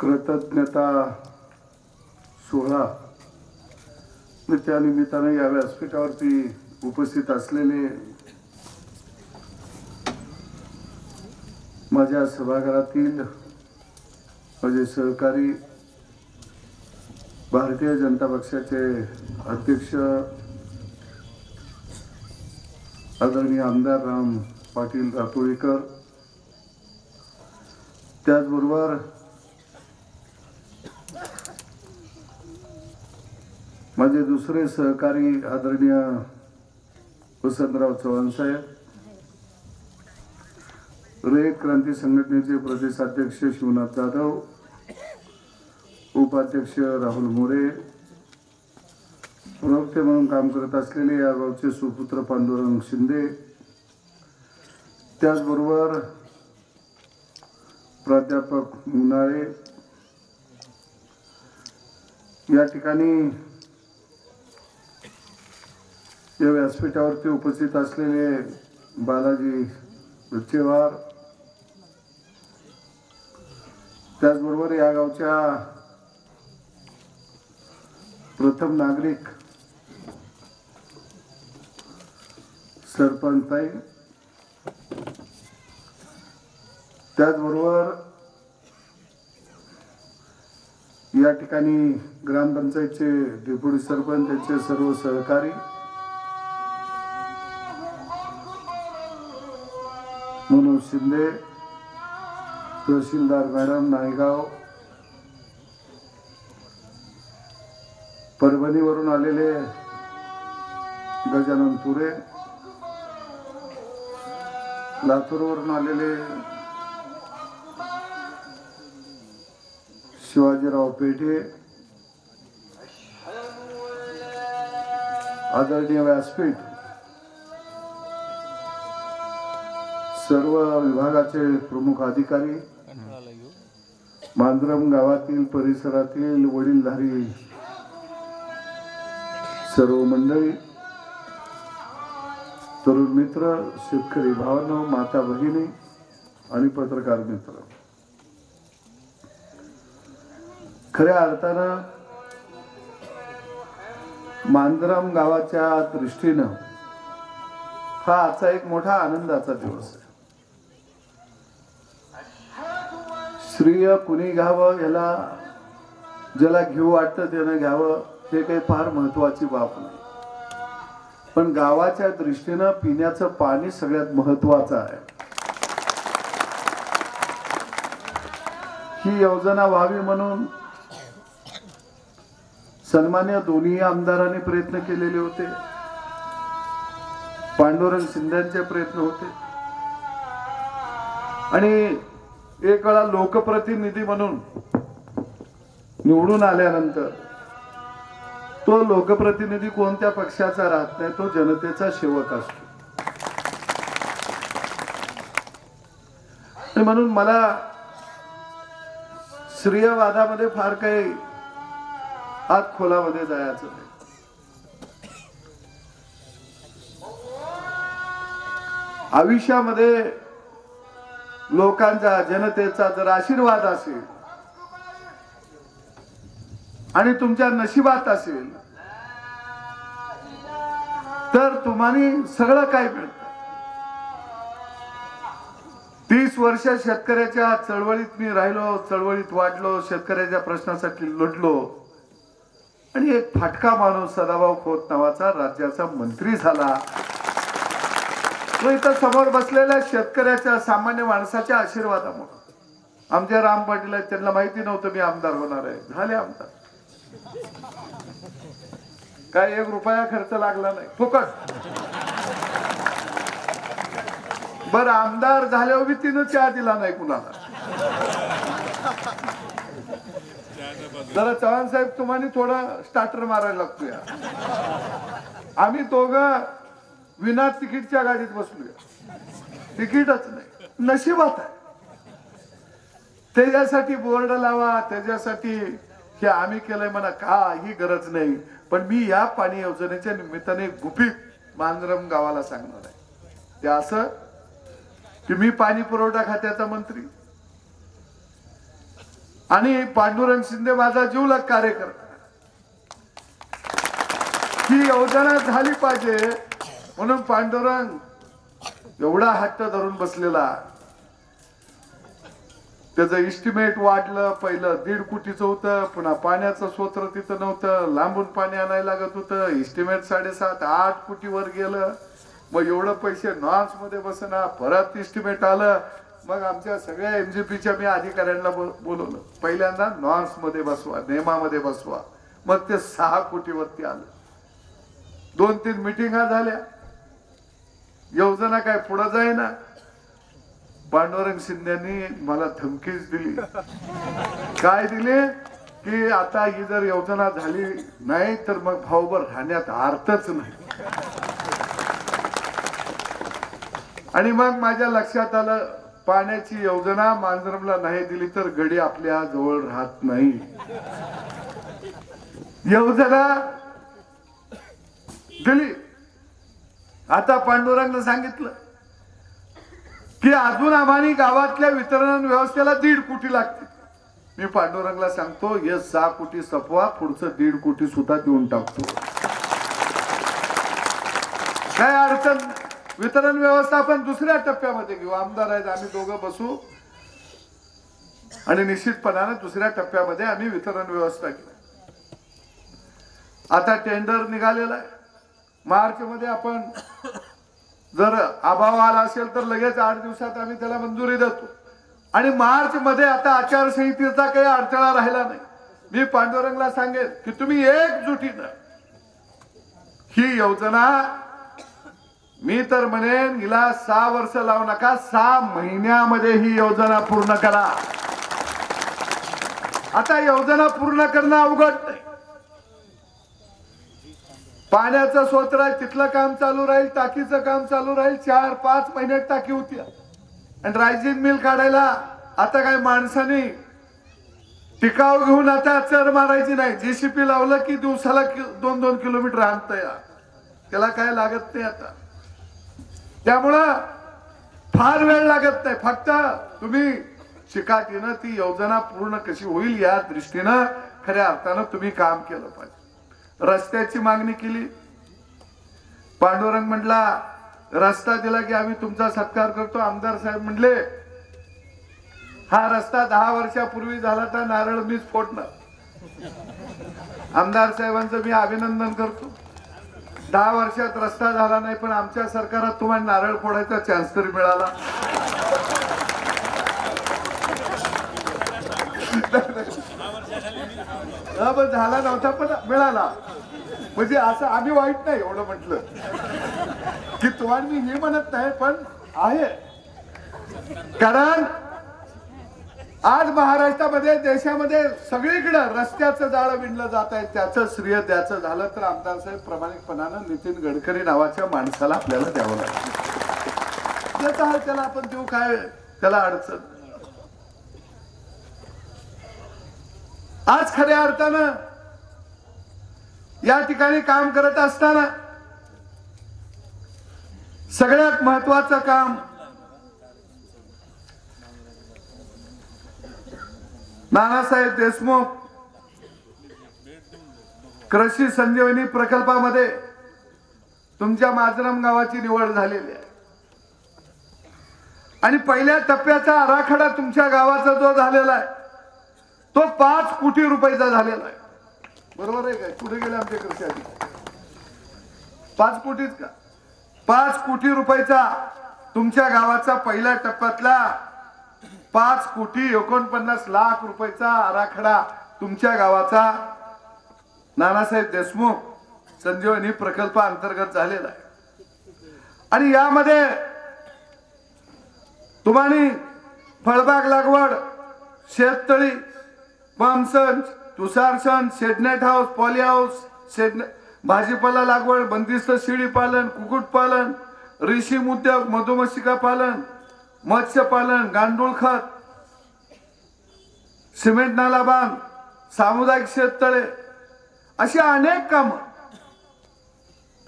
कृतज्ञता सोहळा. मी त्या निमित्तानं या व्यासपीठावरती उपस्थित असलेले माझ्या सभागृहातील माझे सहकारी भारतीय जनता पक्षाचे अध्यक्ष आदरणीय आमदार राम पाटील रातोळीकर त्याचबरोबर माझे दुसरे सहकारी आदरणीय वसंतराव चव्हाण साहेब रयत क्रांती संघटनेचे प्रदेशाध्यक्ष शिवनाथ जाधव उपाध्यक्ष राहुल मोरे प्रवक्ते म्हणून काम करत असलेले या गावचे सुपुत्र पांडुरंग शिंदे त्याचबरोबर प्राध्यापक मुनाळे या ठिकाणी या व्यासपीठावरती उपस्थित असलेले बालाजी रुचेवार त्याचबरोबर या गावच्या प्रथम नागरिक सरपंचताई त्याचबरोबर या ठिकाणी ग्रामपंचायतचे डेप्युटी सरपंच त्यांचे सर्व सहकारी मनोज शिंदे तहसीलदार मॅडम नायगाव परभणीवरून आलेले गजानन तुरे. लातूरवरून आलेले शिवाजीराव पेठे. आदरणीय व्यासपीठ सर्व विभागाचे प्रमुख अधिकारी मांजरम गावातील परिसरातील वडीलधारी सर्व मंडळी तरुण मित्र शेतकरी भावांनो माता भगिनी आणि पत्रकार मित्र. खऱ्या अर्थानं मांजरम गावाच्या दृष्टीनं हा आजचा एक मोठा आनंदाचा दिवस आहे. श्रीय कुणी घ्यावं याला ज्याला घेऊ वाटतं त्यानं घ्यावं हे काही फार महत्वाची बाब नाही. पण गावाच्या दृष्टीनं पिण्याचं पाणी सगळ्यात महत्वाचं आहे. ही योजना व्हावी म्हणून सन्मान्य दोन्ही आमदारांनी प्रयत्न केलेले होते. पांडुरंग शिंद्यांचे प्रयत्न होते. आणि एक वेळा लोकप्रतिनिधी म्हणून निवडून आल्यानंतर तो लोकप्रतिनिधी कोणत्या पक्षाचा राहत नाही तो जनतेचा सेवक असतो. आणि म्हणून मला श्रेयवादामध्ये फार काही आत खोलामध्ये जायचं नाही. आयुष्यामध्ये लोकांचा जनतेचा जर आशीर्वाद असेल आणि तुमच्या नशिबात असेल तर तुम्हाला सगळं काय मिळत? तीस वर्ष शेतकऱ्याच्या चळवळीत मी राहिलो चळवळीत वाढलो शेतकऱ्याच्या प्रश्नासाठी लढलो. आणि एक फाटका माणूस सदाभाऊ खोत नावाचा राज्याचा मंत्री झाला. तो इथं समोर बसलेल्या शेतकऱ्याच्या सामान्य माणसाच्या आशीर्वादामुळे. आमच्या राम पाटील आहेत त्यांना माहिती नव्हतं मी आमदार होणार आहे. झाले आमदार. काय एक रुपया खर्च लागला नाही. फुकट. बर आमदार झाल्यावर बी तिनं चहा दिला नाही कुणाला. जरा चव्हाण साहेब तुम्हाला थोडा स्टार्टर मारायला लागतो या आम्ही दोघं विना तिकीटच्या गाडीत बसलोय तिकीटच नाही. नशिबात आहे. त्याच्यासाठी बोर्ड लावा त्याच्यासाठी हे आम्ही केलंय म्हणा का ही गरज नाही. पण मी या पाणी योजनेच्या निमित्ताने गुपित मांजरम गावाला सांगणार आहे. ते असं की मी पाणी पुरवठा खात्याचा मंत्री. आणि पांडुरंग शिंदे माझा जीवलग कार्यकर्ता. ही योजना झाली पाहिजे. म्हणून पांडुरंग एवढा हट्ट धरून बसलेला. त्याचं इस्टिमेट वाढलं पहिलं दीड कोटीचं होतं पुन्हा पाण्याचं स्वत्र तिथं नव्हतं लांबून पाणी आणायला लागत होतं इस्टिमेट साडेसात आठ कोटीवर गेलं. मग एवढं पैसे नॉन्समध्ये बसना परत इस्टिमेट आलं. मग आमच्या सगळ्या एमजीपीच्या मी अधिकाऱ्यांना बोलवलं. पहिल्यांदा नॉन्समध्ये बसवा नेमामध्ये बसवा. मग ते सहा कोटीवरती आलं. दोन तीन मिटिंगा झाल्या. योजना काय पुढे जाईना. पांडुरंग शिंदेनी मला धमकीच दिली. काय दिली? की आता ही जर योजना झाली नाही तर मग भाऊबर राहण्यात अर्थच नाही. आणि मग माझ्या लक्षात आलं पाण्याची योजना मांजरमला नाही दिली तर गडी आपल्या जवळ राहत नाही. योजना दिली. आता पांडुरंगनं सांगितलं की अजून आम्हाला गावातल्या वितरण व्यवस्थेला दीड कोटी लागते मी पांडुरंगला सांगतो हे सहा कोटी सपवा पुढचं दीड कोटी सुद्धा देऊन टाकतो. काय अडचण वितरण व्यवस्था आपण दुसऱ्या टप्प्यामध्ये घेऊ. आमदार आहेत आम्ही दोघं बसू. आणि निश्चितपणाने दुसऱ्या टप्प्यामध्ये आम्ही वितरण व्यवस्था घेऊ. आता टेंडर निघालेला आहे. मार्च मध्ये आपण जर अभाव आला असेल तर लगेच आठ दिवसात आम्ही त्याला मंजुरी देतो. आणि मार्च मध्ये आता आचारसंहितेचा काही अडथळा राहिला नाही. मी पांडुरंगला सांगेन की तुम्ही एकजुटीनं ही योजना मी तर म्हणेन हिला सहा वर्ष लावू नका सहा महिन्यामध्ये ही योजना पूर्ण करा. आता योजना पूर्ण करणं अवघड नाही. पाण्याचं स्वत्र राहील तिथलं काम चालू राहील टाकीचं काम चालू राहील चार पाच महिन्यात टाकी होती. आणि रायझिंग मिल काढायला आता काय माणसाने टिकाव घेऊन आता चर मारायची नाही. जेसीपी लावलं की दिवसाला कि- दोन दोन किलोमीटर आणत या त्याला काय लागत नाही आता. त्यामुळं फार वेळ लागत नाही. फक्त तुम्ही शिकाटीनं ती योजना पूर्ण कशी होईल या दृष्टीनं खऱ्या अर्थानं तुम्ही काम केलं पाहिजे. रस्त्याची मागणी केली. पांडुरंग म्हटला रस्ता दिला की आम्ही तुमचा सत्कार करतो आमदार साहेब म्हणले हा रस्ता दहा वर्षापूर्वी झाला तर नारळ मीच फोडणार. आमदार साहेबांचं मी अभिनंदन करतो. दहा वर्षात रस्ता झाला नाही पण आमच्या सरकारात तुम्हाला नारळ फोडायचा चान्स तरी मिळाला. हा, पण झाला नव्हता पण मिळाला. म्हणजे असं आम्ही वाईट नाही एवढं म्हटलं. की तुम्हाला मी हे म्हणत नाही पण आहे. कारण आज महाराष्ट्रामध्ये देशामध्ये सगळीकडं रस्त्याचं जाळं विणलं जात आहे त्याचं श्रेय द्यायचं झालं तर आमदार साहेब प्रामाणिकपणानं नितीन गडकरी नावाच्या माणसाला आपल्याला द्यावं लागतं त्याला आपण देऊ काय? त्याला अडचण. आज खऱ्या अर्थानं या ठिकाणी काम करत असताना सगळ्यात महत्वाचं काम नानासाहेब देशमुख कृषी संजीवनी प्रकल्पामध्ये तुमच्या माजरम गावाची निवड झालेली आहे. आणि पहिल्या टप्प्याचा आराखडा तुमच्या गावाचा जो झालेला आहे तो पाच कोटी रुपयाचा झालेला आहे. बरोबर आहे काय? कुठे गेले आमचे कृषी अधिकारी? पाच कोटीच का? पाच कोटी रुपयाचा तुमच्या गावाचा पहिल्या टप्प्यातला पाच कोटी एकोणपन्नास लाख रुपयाचा आराखडा तुमच्या गावाचा नानासाहेब देशमुख संजीवनी प्रकल्प अंतर्गत झालेला आहे. आणि यामध्ये तुम्हाला फळबाग लागवड शेततळी पंपसंच तुषारसंच shade net house poly house shade भाजीपाला लागवड बंदिस्त शिडी पालन कुक्कुट पालन रेशीम उद्योग मधुमक्षिका पालन मत्स्यपालन गांडूळ खत सिमेंट नाला बांध सामुदायिक शेततळे अशी अनेक कामं.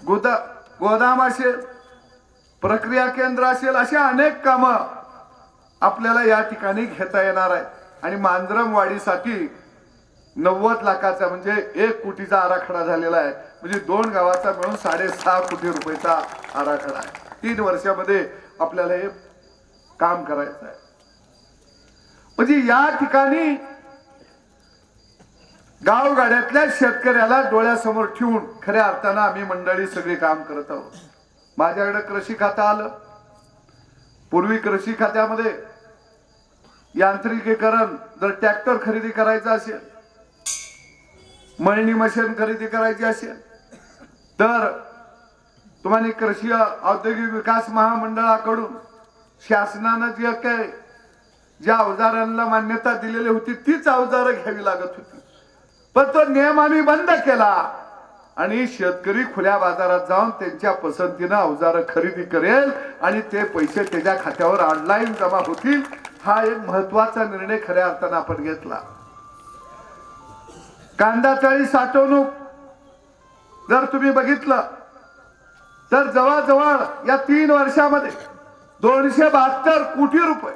गोदा गोदाम असेल प्रक्रिया केंद्र असेल अशी अनेक कामं आपल्याला या ठिकाणी घेता येणार आहे आणि मांजरम वाढीसाठी नव्वद लाखाचा म्हणजे एक कोटीचा आराखडा झालेला आहे. म्हणजे दोन गावाचा मिळून साडेसहा कोटी रुपयाचा आराखडा आहे. तीन वर्षामध्ये आपल्याला हे काम करायचं आहे. म्हणजे या ठिकाणी गावगाड्यातल्या शेतकऱ्याला डोळ्यासमोर ठेवून खऱ्या अर्थानं आम्ही मंडळी सगळे काम करत आहोत. माझ्याकडे कृषी खातं आलं. पूर्वी कृषी खात्यामध्ये यांत्रिकीकरण जर ट्रॅक्टर खरेदी करायचं असेल मळणी मशीन खरेदी करायची असेल तर तुम्हाला कृषी औद्योगिक विकास महामंडळाकडून शासनानं जे काय ज्या अवजारांना मान्यता दिलेली होती तीच अवजारं घ्यावी लागत होती. पण तो नियम आम्ही बंद केला. आणि शेतकरी खुल्या बाजारात जाऊन त्यांच्या पसंतीनं अवजारं खरेदी करेल आणि ते पैसे त्याच्या खात्यावर ऑनलाईन जमा होतील. हा एक महत्त्वाचा निर्णय खऱ्या अर्थानं आपण घेतला. कांदा चाळी साठवणूक जर तुम्ही बघितलं तर जवळजवळ या तीन वर्षामध्ये दोनशे बहात्तर कोटी रुपये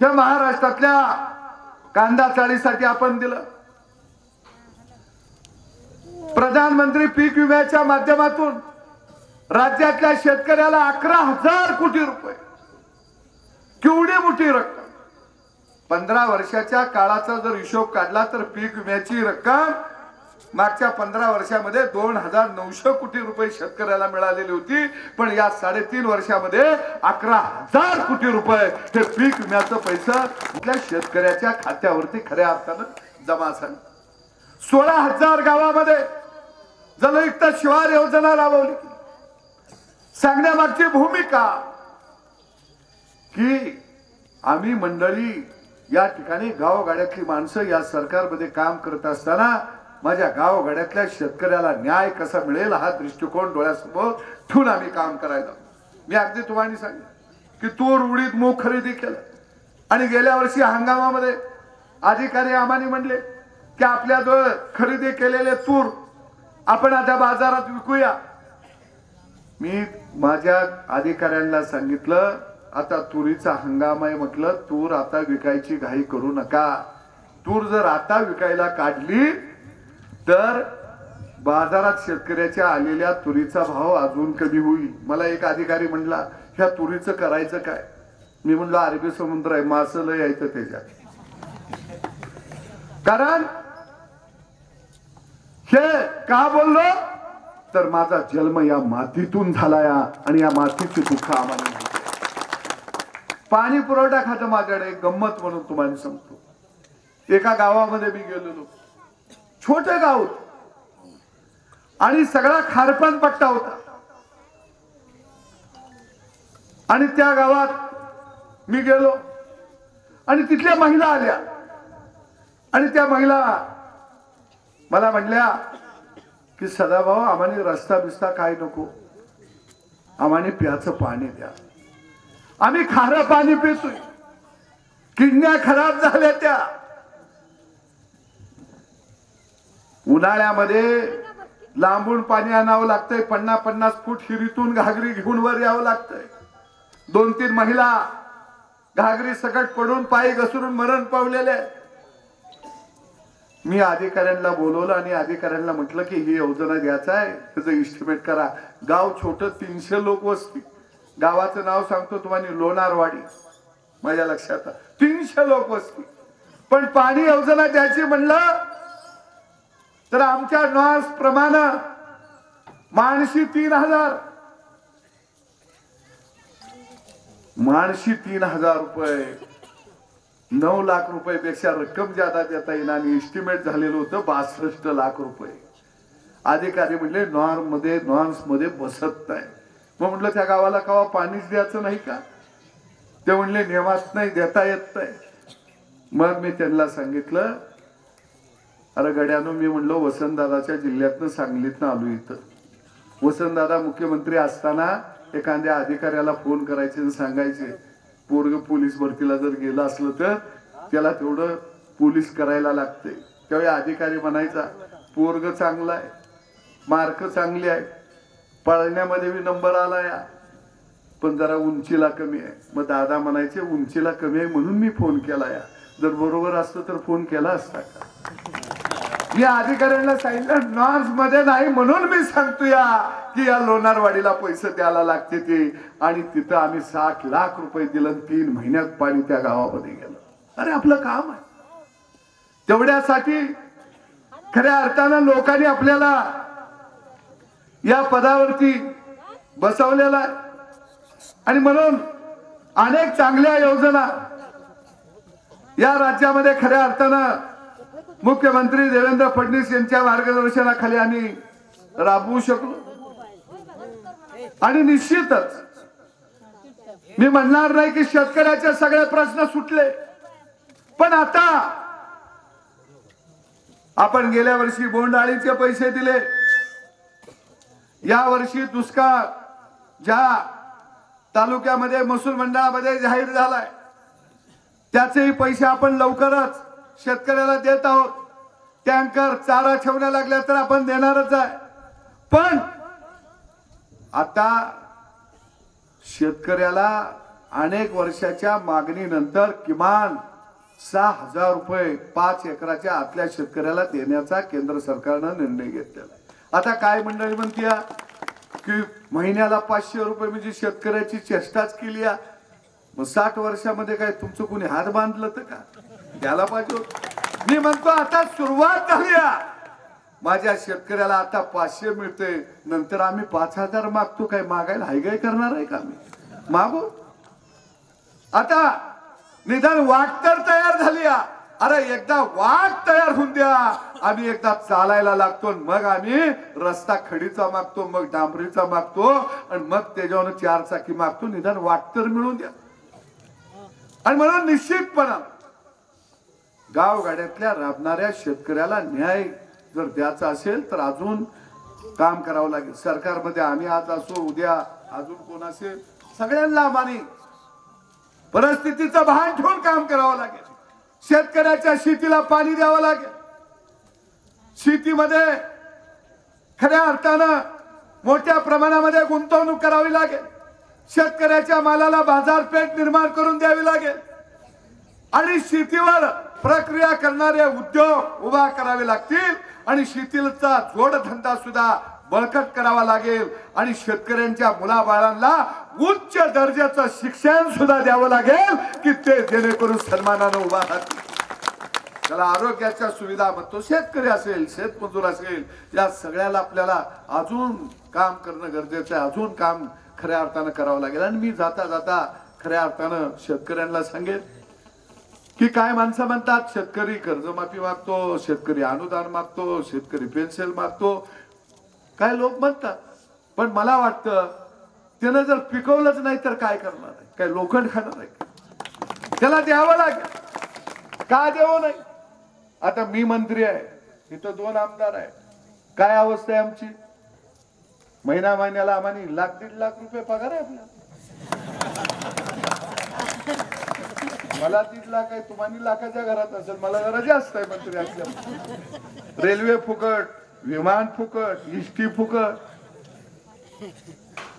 हे महाराष्ट्रातल्या कांदा चाळीसाठी आपण दिलं. प्रधानमंत्री पीक विम्याच्या माध्यमातून राज्यातल्या शेतकऱ्याला अकरा हजार कोटी रुपये केवढी मोठी रक्कम? पंधरा वर्षाच्या काळाचा जर हिशोब काढला तर पीक विम्याची रक्कम मागच्या पंधरा वर्षामध्ये दोन हजार नऊशे कोटी रुपये शेतकऱ्याला मिळालेली होती. पण या साडेतीन वर्षामध्ये अकरा हजार कोटी रुपये हे पीक विम्याचं पैसा आपल्या शेतकऱ्याच्या खात्यावरती खऱ्या अर्थानं जमा झालं. सोळा हजार गावामध्ये जलयुक्त शिवार योजना राबवली. सांगण्यामागची भूमिका की आम्ही मंडळी या ठिकाणी गावगाड्यातली माणसं या सरकारमध्ये काम करत असताना माझ्या गावगाड्यातल्या शेतकऱ्याला न्याय कसा मिळेल हा दृष्टिकोन डोळ्यासमोर ठेवून आम्ही काम करायला मी अगदी तुम्हाला सांगितलं की तूर उडीद मूग खरेदी केलं. आणि गेल्या वर्षी हंगामामध्ये अधिकारी आम्हाने म्हणले की आपल्या खरेदी केलेले तूर आपण आता बाजारात विकूया. मी माझ्या अधिकाऱ्यांना सांगितलं आता तुरीचा हंगाम आहे म्हटलं तूर आता विकायची घाई करू नका. तूर जर आता विकायला काढली तर बाजारात शेतकऱ्याच्या आलेल्या तुरीचा भाव अजून कमी होईल. मला एक अधिकारी म्हणला ह्या तुरीचं करायचं काय? मी म्हणलं अरबी समुद्र आहे मासं लय यायचं त्याच्यात. कारण हे का बोललो? तर माझा जन्म या मातीतून झाला या आणि या मातीची दुःख आम्हाला. पाणी पुरवठा खातं माझ्याकडे गंमत म्हणून तुम्हाला सांगतो. एका गावामध्ये मी गेलेलो. छोट गाव आणि सगळा खारपण पट्टा होता. आणि त्या गावात मी गेलो. आणि तिथल्या महिला आल्या. आणि त्या महिला मला म्हणल्या की सदाभाऊ आम्हाला रस्ता बिस्ता काय नको? आम्हाला प्याचं पाणी द्या. आम्ही खारं पाणी पितोय. किडण्या खराब झाल्या त्या. उन्हाळ्यामध्ये लांबून पाणी आणावं लागतंय. पन्नास पन्नास फूट हिरीतून घागरी घेऊन वर यावं लागतंय. दोन तीन महिला घागरी सकट पडून पायी घसरून मरण पावलेले मी अधिकाऱ्यांना बोलवलं आणि अधिकाऱ्यांना म्हटलं की ही योजना द्यायचं आहे. त्याचं इस्टिमेट करा. गाव छोट तीनशे लोक वस्ती. गावाचं नाव सांगतो तुम्हाला लोणारवाडी. माझ्या लक्षात तीनशे लोक वस्ती. पण पाणी योजना द्यायची म्हणलं तर आमच्या नॉस प्रमाणे माणशी तीन हजार. माणशी तीन हजार रुपये. नऊ लाख रुपयापेक्षा रक्कम ज्यादा देता येईल आणि एस्टिमेट झालेलं होतं बासष्ट लाख रुपये. अधिकारी म्हणले नॉर्ममध्ये मध्ये बसत नाही. मग म्हटलं त्या गावाला कवा पाणीच द्यायचं नाही का? ते म्हणले नियमात नाही देता येत नाही. मग मी त्यांना सांगितलं अरे गड्यानो मी म्हणलो वसंतदादाच्या जिल्ह्यातनं सांगलीतनं आलो इथं. वसंतदादा मुख्यमंत्री असताना एखाद्या अधिकाऱ्याला फोन करायचे आणि सांगायचे पोरग पोलीस भरतीला जर गेलं असलं तर त्याला तेवढं पोलीस करायला लागते त्यावेळी अधिकारी म्हणायचा पोरग चांगला आहे मार्क चांगले आहे पळण्यामध्ये मी नंबर आला या. पण जरा उंचीला कमी आहे. मग दादा म्हणायचे उंचीला कमी आहे म्हणून मी फोन केला या. जर बरोबर असतं तर फोन केला असता का? मी अधिकाऱ्यांना सांगितलं नॉर्थमध्ये नाही म्हणून मी सांगतो या की या लोणारवाडीला पैसे द्यायला लागते ते. आणि तिथं आम्ही साठ लाख रुपये दिलं तीन महिन्यात पाणी त्या गावामध्ये गेलं. अरे आपलं काम आहे. तेवढ्यासाठी खऱ्या अर्थानं लोकांनी आपल्याला या पदावरती बसवलेला आहे. आणि म्हणून अनेक चांगल्या योजना या राज्यामध्ये खऱ्या अर्थानं मुख्यमंत्री देवेंद्र फडणवीस यांच्या मार्गदर्शनाखाली आम्ही राबवू शकलो. आणि निश्चितच मी म्हणणार नाही की शेतकऱ्याचे सगळे प्रश्न सुटले. पण आता आपण गेल्या वर्षी बोंडाळीचे पैसे दिले. या वर्षी दुष्काळ ज्या तालुक्यामध्ये महसूल मंडळामध्ये जाहीर झालाय त्याचेही पैसे आपण लवकरच शेतकऱ्याला देत आहोत. टँकर चारा ठेवण्या लागल्या तर आपण देणारच आहे. पण आता शेतकऱ्याला अनेक वर्षाच्या मागणीनंतर किमान सहा हजार रुपये पाच एकराच्या आतल्या शेतकऱ्याला देण्याचा केंद्र सरकारनं निर्णय घेतलेला आता काय मंडळी म्हणतीया? की महिन्याला पाचशे रुपये म्हणजे शेतकऱ्याची चेष्टाच केली या. मग साठ वर्षामध्ये काय तुमचं कोणी हात बांधलं तर का? द्यायला पाहिजे मी म्हणतो आता सुरुवात झाली माझ्या शेतकऱ्याला आता पाचशे मिळते नंतर आम्ही पाच हजार मागतो. काय मागायला हायगाय करणार आहे का आम्ही? मागू? आता निदान वाट तर तयार झाली आहे. अरे एकदा वाट तयार होऊन द्या. आम्ही एकदा चालायला लागतो आणि मग आम्ही रस्ता खडीचा मागतो मग डांबरीचा मागतो आणि मग त्याच्यावर चार चाकी मागतो. निदान वाट तर मिळून द्या. आणि म्हणून निश्चितपणा गावगाड्यातल्या राबणाऱ्या शेतकऱ्याला न्याय जर द्यायचा असेल तर अजून काम करावं लागेल. सरकारमध्ये आम्ही आज असो उद्या अजून कोण असेल सगळ्यांना आम्हाने परिस्थितीचं भान ठेवून काम करावं लागेल. शेतकऱ्याच्या शेतीला पाणी द्यावं लागेल. शेतीमध्ये खऱ्या अर्थानं मोठ्या प्रमाणामध्ये गुंतवणूक करावी लागेल. शेतकऱ्याच्या मालाला बाजारपेठ निर्माण करून द्यावी लागेल. आणि शेतीवर प्रक्रिया करणारे उद्योग उभा करावे लागतील. आणि शेतीचा जोडधंदा सुद्धा बळकट करावा लागेल. आणि शेतकऱ्यांच्या मुलाबाळांना उच्च दर्जाचं शिक्षण सुद्धा द्यावं लागेल की ते जेणेकरून सन्मानानं उभा राहतील. त्याला आरोग्याच्या सुविधा म्हणतो शेतकरी असेल शेतमजूर असेल या सगळ्याला आपल्याला अजून काम करणं गरजेचं आहे. अजून काम खऱ्या अर्थानं करावं लागेल. आणि मी जाता जाता खऱ्या अर्थानं शेतकऱ्यांना सांगेन की काय माणसं म्हणतात शेतकरी कर्जमाफी मागतो शेतकरी अनुदान मागतो शेतकरी पेन्शन मागतो. काय लोक म्हणतात पण मला वाटतं त्यानं जर पिकवलंच नाही तर काय करणार आहे? काय लोखंड खाणार आहे? त्याला द्यावं लागेल. का द्यावं नाही आता मी मंत्री आहे. इथं दोन आमदार आहे काय अवस्था आहे आमची? महिना महिन्याला आम्हाला लाख दीड लाख रुपये पगार आहे आपल्याला. मला दीड लाख आहे तुम्हाला लाखाच्या घरात असेल. मला जरा जास्त आहे मंत्री असल्या रेल्वे फुकट विमान फुकट इष्टी फुकट.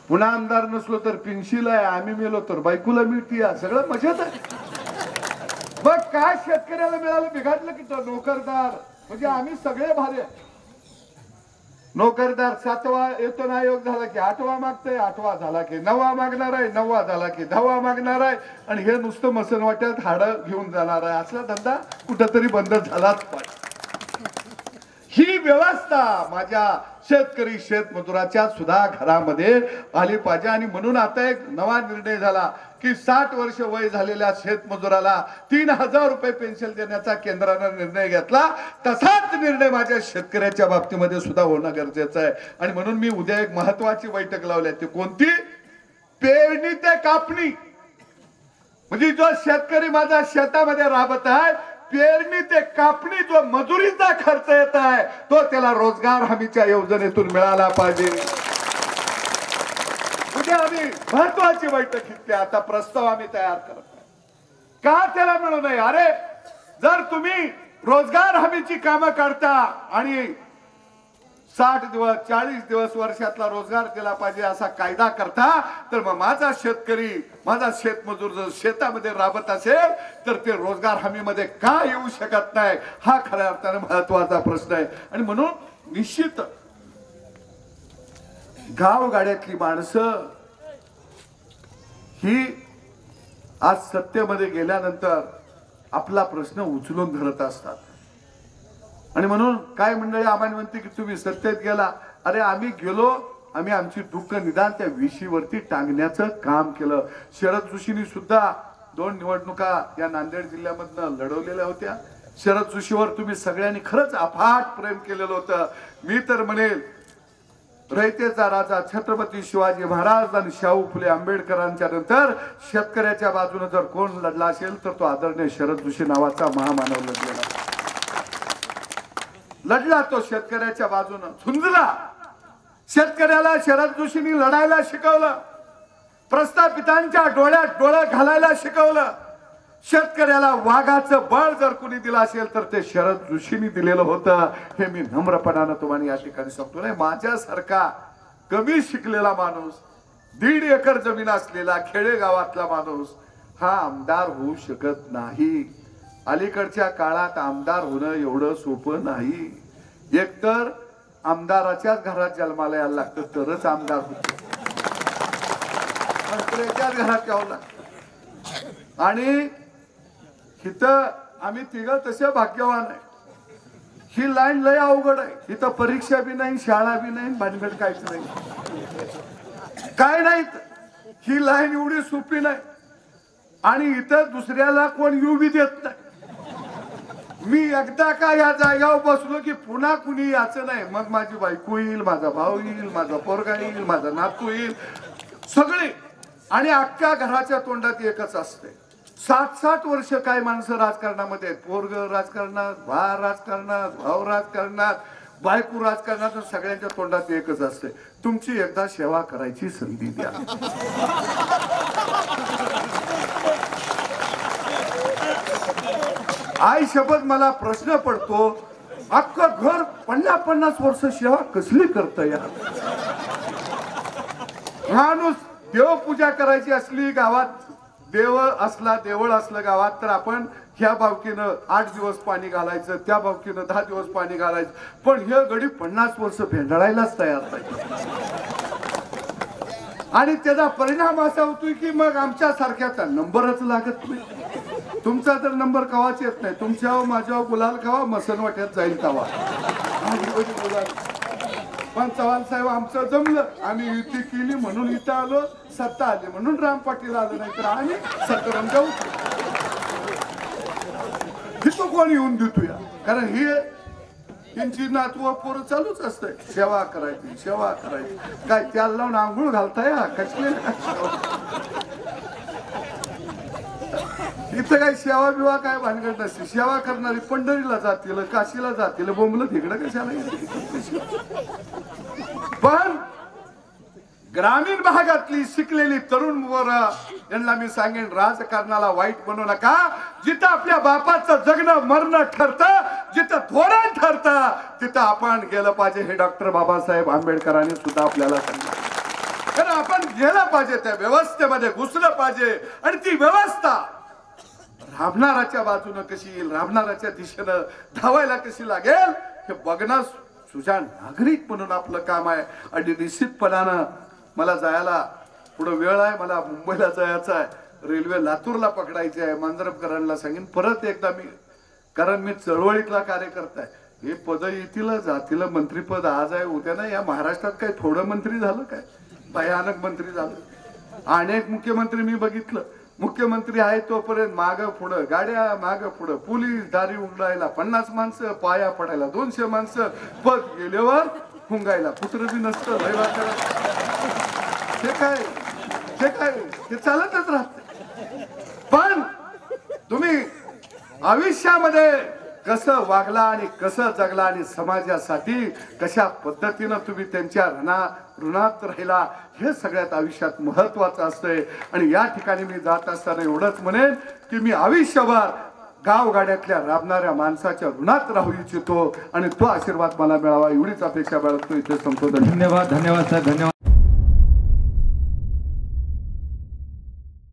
पुन्हा आमदार नसलो तर पेन्शिल आहे आम्ही मेलो तर बायकोला मिळती सगळं मजेत आहे. बघ काय शेतकऱ्याला मिळालं बिघडलं की नोकरदार. म्हणजे आम्ही सगळे भारे नोकरदार सातवा येतो ना योग झाला की आठवा मागतोय आठवा झाला की नववा मागणार आहे नववा झाला की दहावा मागणार आहे. आणि हे नुसतं मसन वाट्यात हाडं घेऊन जाणार आहे. असला धंदा कुठंतरी बंद झालाच पाहिजे. ही व्यवस्था माझ्या शेतकरी शेतमजुराच्या सुद्धा घरामध्ये आली पाहिजे. आणि म्हणून आता एक नवा निर्णय झाला की साठ वर्ष वय झालेल्या शेतमजुराला तीन हजार रुपये पेन्शन देण्याचा केंद्रानं निर्णय घेतला. तसाच निर्णय माझ्या शेतकऱ्याच्या बाबतीमध्ये सुद्धा होणं गरजेचं आहे. आणि म्हणून मी उद्या एक महत्वाची बैठक लावली. आहे ती कोणती? पेरणी ते कापणी. म्हणजे जो शेतकरी माझा शेतामध्ये राबत आहे पेरणी ते कापणी जो मजुरीचा खर्च येत आहे तो त्याला रोजगार हमीच्या योजनेतून मिळाला पाहिजे उद्या आम्ही महत्वाची बैठक घेतली आता प्रस्ताव आम्ही तयार करत आहे. का त्याला मिळू नये अरे जर तुम्ही रोजगार हमीची कामं करता आणि साठ दिवस चाळीस दिवस वर्षातला रोजगार दिला पाहिजे असा कायदा करता तर मग माझा शेतकरी माझा शेतमजूर जर शेतामध्ये राबत असेल तर ते रोजगार हमीमध्ये का येऊ शकत नाही? हा खऱ्या अर्थाने महत्त्वाचा प्रश्न आहे. आणि म्हणून निश्चित गावगाड्यातली माणसं ही आज सत्तेमध्ये गेल्यानंतर आपला प्रश्न उचलून धरत असतात. आणि म्हणून काय मंडळी आम्हाला म्हणते की तुम्ही सत्तेत गेला. अरे आम्ही गेलो आम्ही आमची दुःख निदान त्या विशीवरती टांगण्याचं काम केलं. शरद जोशींनी सुद्धा दोन निवडणुका या नांदेड जिल्ह्यामधनं लढवलेल्या होत्या. शरद जोशीवर तुम्ही सगळ्यांनी खरंच अफाट प्रेम केलेलं होतं. मी तर म्हणेल रयतेचा राजा छत्रपती शिवाजी महाराज आणि शाहू फुले आंबेडकरांच्या नंतर शेतकऱ्याच्या बाजूने जर कोण लढला असेल तर तो आदरणीय शरद जोशी नावाचा महामानव लढलेला लढला तो शेतकऱ्याच्या बाजूनं. झुंजला. शेतकऱ्याला शरद जोशींनी लढायला शिकवलं. प्रस्थापितांच्या डोळ्यात डोळं घालायला शिकवलं. शेतकऱ्याला वाघाचं बळ जर कुणी दिलं असेल तर ते शरद जोशींनी दिलेलं होतं. हे मी नम्रपणानं तुम्हाला या ठिकाणी सांगतो. नाही माझ्यासारखा कमी शिकलेला माणूस दीड एकर जमीन असलेला खेडेगावातला माणूस हा आमदार होऊ शकत नाही. अलीकडच्या काळात आमदार होणं एवढं सोपं नाही. एकतर आमदाराच्याच घरात जन्माला यायला लागतं तरच आमदार होतो. मंत्र्याच्याच घरात यावं लागतं. आणि इथं आम्ही तिघं तसे भाग्यवान आहे. ही लाईन लय अवघड आहे. इथं परीक्षा बी नाही शाळा बी नाही भानगड काहीच नाही. काय नाही ही लाईन एवढी सोपी नाही. आणि इथं दुसऱ्याला कोण येऊ बी देत नाही. मी एकदा का या जागेवर बसलो की पुन्हा कुणी याचं नाही. मग माझी बायको येईल माझा भाऊ येईल माझा पोरगा येईल माझा नातू येईल. सगळे. आणि अख्ख्या घराच्या तोंडात एकच असते. सात सात वर्ष काय माणसं राजकारणामध्ये आहेत? पोरग राजकारणात भा राजकारणात भाऊ राजकारणात बायको राजकारणात सगळ्यांच्या तोंडात एकच असते. तुमची एकदा सेवा करायची संधी द्या. आई शपथ मला प्रश्न पडतो अख्ख घर पन्नास पन्नास वर्ष सेवा कसली करत या माणूस देवपूजा करायची असली गावात देव असला देवळ असलं गावात तर आपण ह्या बावकीनं आठ दिवस पाणी घालायचं त्या बावकीनं दहा दिवस पाणी घालायचं पण हे गडी पन्नास वर्ष भेंडाळायलाच तयार नाही. आणि त्याचा परिणाम असा होतोय की मग आमच्या सारख्याचा नंबरच लागत नाही. तुमचा तर नंबर कवाच येत नाही. तुमच्या माझ्या गुलाल कवा मसनवाट्यात जाईल तवा. पण चव्हाण साहेब आमचं जमलं. आम्ही युती केली म्हणून इथं आलो. सत्ता आली म्हणून राम पाटील आलं नाही तर आम्ही सतरम जाऊ. तो कोण येऊन देतो या कारण ही त्यांची नातू पोरं चालूच असते सेवा करायची सेवा करायची. काय त्याला लावून आंघोळ घालताय? कसले इथं काही सेवा बिवा काय भानगड नसते. सेवा करणारी पंढरीला जातील काशीला जातील बोंबल तिकडं कशाला पण ग्रामीण भागातली शिकलेली तरुण वर यांना मी सांगेन राजकारणाला वाईट बनवू नका. जिथं आपल्या बापाचं जगणं मरणं ठरतं जिथं धोरण ठरतं तिथं आपण गेलं पाहिजे हे डॉक्टर बाबासाहेब आंबेडकरांनी सुद्धा आपल्याला सांगितलं. कारण आपण गेलं पाहिजे त्या व्यवस्थेमध्ये घुसलं पाहिजे. आणि ती व्यवस्था राबणाराच्या बाजूनं कशी येईल राबणाराच्या दिशेनं धावायला कशी लागेल हे बघणं सुजाण नागरिक म्हणून आपलं काम आहे. आणि निश्चितपणानं मला जायला पुढं वेळ आहे मला मुंबईला जायचं आहे. रेल्वे लातूरला पकडायची आहे मांजरपकरांना सांगेन परत एकदा मी कारण मी चळवळीतला कार्यकर्ता आहे. हे पद येतील जातील मंत्रीपद आज आहे उद्या नाही. या महाराष्ट्रात काय थोडं मंत्री झालं काय? भयानक मंत्री झालं. अनेक मुख्यमंत्री मी बघितलं. मुख्यमंत्री आहे तोपर्यंत माग पुढं गाड्या माग पुढं पोलीस दारी उघडायला पन्नास माणसं पाया पडायला दोनशे माणसं पद गेल्यावर हुंगायला. कुत्र बी नसतं लय हे काय? हे काय? हे चालतच राहत. पण तुम्ही आयुष्यामध्ये कसं वागला आणि कसं जगला आणि समाजासाठी कशा पद्धतीनं तुम्ही त्यांच्या रणा ऋणात राहिला हे सगळ्यात आयुष्यात महत्वाचं असतंय. आणि या ठिकाणी मी जात असताना एवढंच म्हणेन की मी आयुष्यभर गावगाड्यातल्या राबणाऱ्या माणसाच्या ऋणात राहू इच्छितो. आणि तो आशीर्वाद मला मिळावा एवढीच अपेक्षा बाळगतो. इथे संपतो धन्यवाद धन्यवाद साहेब धन्यवाद.